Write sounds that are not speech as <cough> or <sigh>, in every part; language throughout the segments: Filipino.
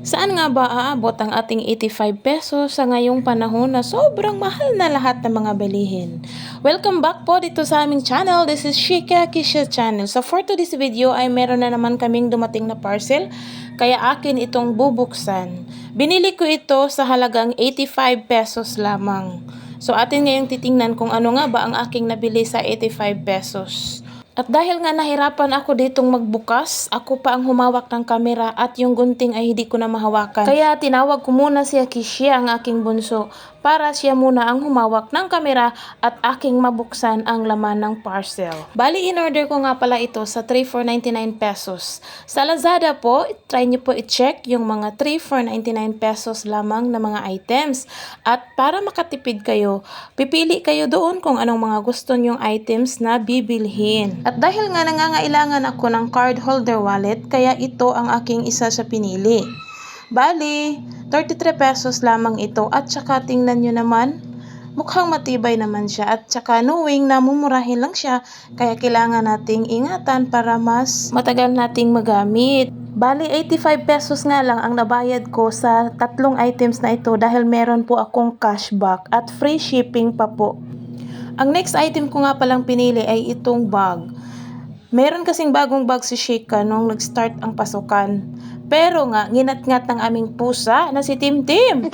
Saan nga ba aabot ang ating 85 pesos sa ngayong panahon na sobrang mahal na lahat ng mga bilihin? Welcome back po dito sa aming channel. This is Shika Kisha Channel. So for today's video ay meron na naman kaming dumating na parcel kaya akin itong bubuksan. Binili ko ito sa halagang 85 pesos lamang. So atin ngayong titingnan kung ano nga ba ang aking nabili sa 85 pesos. At dahil nga nahirapan ako ditong magbukas, ako pa ang humawak ng kamera at yung gunting ay hindi ko na mahawakan. Kaya tinawag ko muna si Akishia ang aking bunso para siya muna ang humawak ng kamera at aking mabuksan ang laman ng parcel. Bali, in-order ko nga pala ito sa 3,499 pesos. Sa Lazada po, try nyo po i-check yung mga 3,499 pesos lamang na mga items. At para makatipid kayo, pipili kayo doon kung anong mga gusto nyong items na bibilhin. At dahil nga nangangailangan ako ng card holder wallet, kaya ito ang aking isa sa pinili. Bali, 33 pesos lamang ito at saka tingnan nyo naman, mukhang matibay naman siya at saka knowing na mumurahin lang siya, kaya kailangan nating ingatan para mas matagal nating magamit. Bali, 85 pesos nga lang ang nabayad ko sa tatlong items na ito dahil meron po akong cashback at free shipping pa po. Ang next item ko nga palang pinili ay itong bag. Meron kasing bagong bag si Shika nung nag-start ang pasukan. Pero nga, nginat-ngat ng aming pusa na si Tim Tim.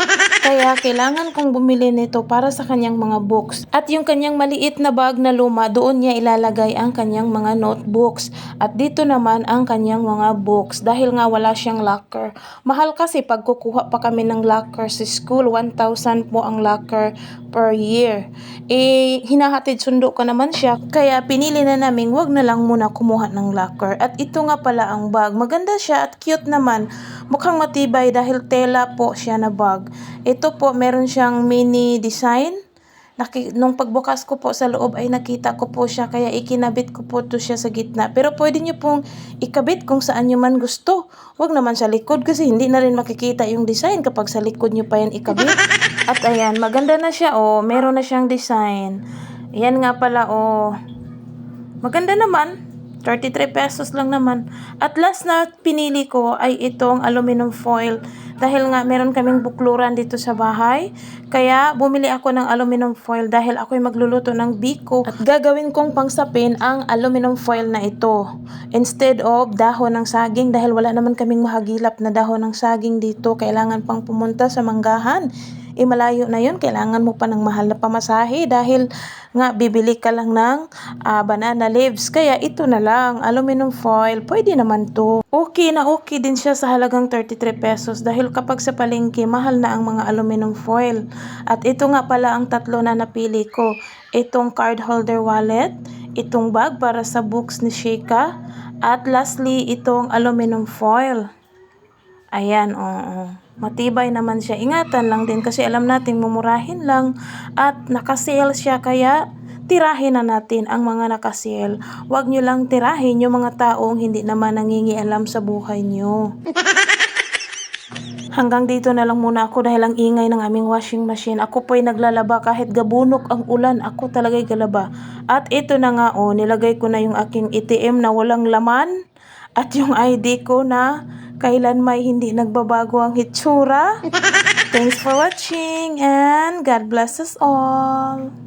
Kaya kailangan kong bumili nito para sa kanyang mga books. At yung kanyang maliit na bag na luma, doon niya ilalagay ang kanyang mga notebooks. At dito naman ang kanyang mga books dahil nga wala siyang locker. Mahal kasi pag kukuha pa kami ng locker sa school, 1,000 po ang locker per year. Eh, hinahatid sundo ko naman siya. Kaya pinili na namin wag na lang muna kumuha ng locker. At ito nga pala ang bag. Maganda siya at cute naman. Mukhang matibay dahil tela po siya na bag. Ito po, meron siyang mini design. Naki, nung pagbukas ko po sa loob ay nakita ko po siya kaya ikinabit ko po to siya sa gitna. Pero pwede niyo pong ikabit kung saan niyo man gusto. Huwag naman sa likod kasi hindi na rin makikita yung design kapag sa likod niyo pa yan ikabit. <laughs> At ayan, maganda na siya oh. Meron na siyang design. Ayan nga pala oh. Maganda naman. 33 pesos lang naman. At last na pinili ko ay itong aluminum foil. Dahil nga meron kaming bukluran dito sa bahay. Kaya bumili ako ng aluminum foil dahil ako'y magluluto ng biko. At gagawin kong pangsapin ang aluminum foil na ito. Instead of dahon ng saging dahil wala naman kaming mahagilap na dahon ng saging dito. Kailangan pang pumunta sa manggahan eh na yun, kailangan mo pa ng mahal na pamasahe dahil nga bibili ka lang ng uh, banana leaves. Kaya ito na lang, aluminum foil, pwede naman to. Okay na okay din siya sa halagang 33 pesos dahil kapag sa palengke, mahal na ang mga aluminum foil. At ito nga pala ang tatlo na napili ko. Itong card holder wallet, itong bag para sa books ni Sheikah, at lastly, itong aluminum foil. Ayan, oo. Matibay naman siya. Ingatan lang din kasi alam natin mumurahin lang at nakasale siya kaya tirahin na natin ang mga nakasale. Huwag nyo lang tirahin yung mga taong hindi naman nangingialam sa buhay nyo. <laughs> Hanggang dito na lang muna ako dahil ang ingay ng aming washing machine. Ako po'y naglalaba kahit gabunok ang ulan. Ako talaga'y galaba. At ito na nga oh, nilagay ko na yung aking ATM na walang laman. At yung ID ko na kailan may hindi nagbabago ang hitsura. <laughs> Thanks for watching and God bless us all.